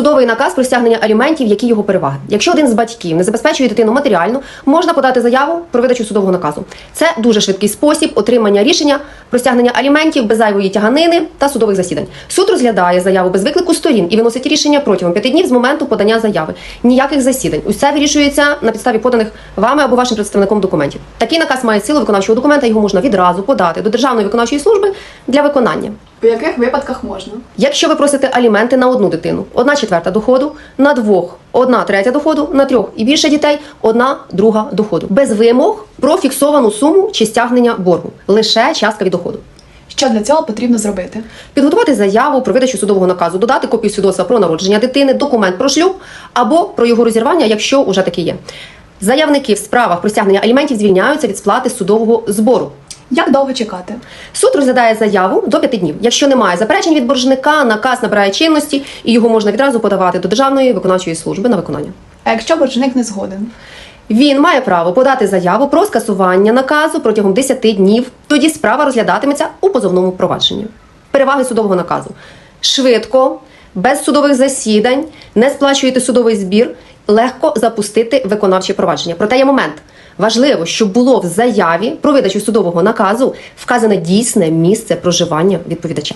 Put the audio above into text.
судовий наказ про стягнення аліментів, які його переваги. Якщо один з батьків не забезпечує дитину матеріально, можна подати заяву про видачу судового наказу. Це дуже швидкий спосіб отримання рішення про стягнення аліментів без зайвої тяганини та судових засідань. Суд розглядає заяву без виклику сторін і виносить рішення протягом п'яти днів з моменту подання заяви. Ніяких засідань. Усе вирішується на підставі поданих вами або вашим представником документів. Такий наказ має силу виконавчого документа. Його можна відразу подати до Державної виконавчої служби для виконання. У яких випадках можна? Якщо ви просите аліменти на одну дитину, одна четверта доходу, на двох, одна третя доходу, на трьох і більше дітей, одна друга доходу, без вимог про фіксовану суму чи стягнення боргу, лише частка від доходу. Що для цього потрібно зробити? Підготувати заяву про видачу судового наказу, додати копію свідоцтва про народження дитини, документ про шлюб або про його розірвання, якщо уже таке є. Заявники в справах про стягнення аліментів звільняються від сплати судового збору. Як довго чекати? Суд розглядає заяву до п'яти днів. Якщо немає заперечень від боржника, наказ набирає чинності і його можна відразу подавати до Державної виконавчої служби на виконання. А якщо боржник не згоден? Він має право подати заяву про скасування наказу протягом 10 днів. Тоді справа розглядатиметься у позовному провадженні. Переваги судового наказу: швидко, без судових засідань, не сплачуєте судовий збір, легко запустити виконавче провадження. Проте є момент. Важливо, щоб було в заяві про видачу судового наказу вказане дійсне місце проживання відповідача.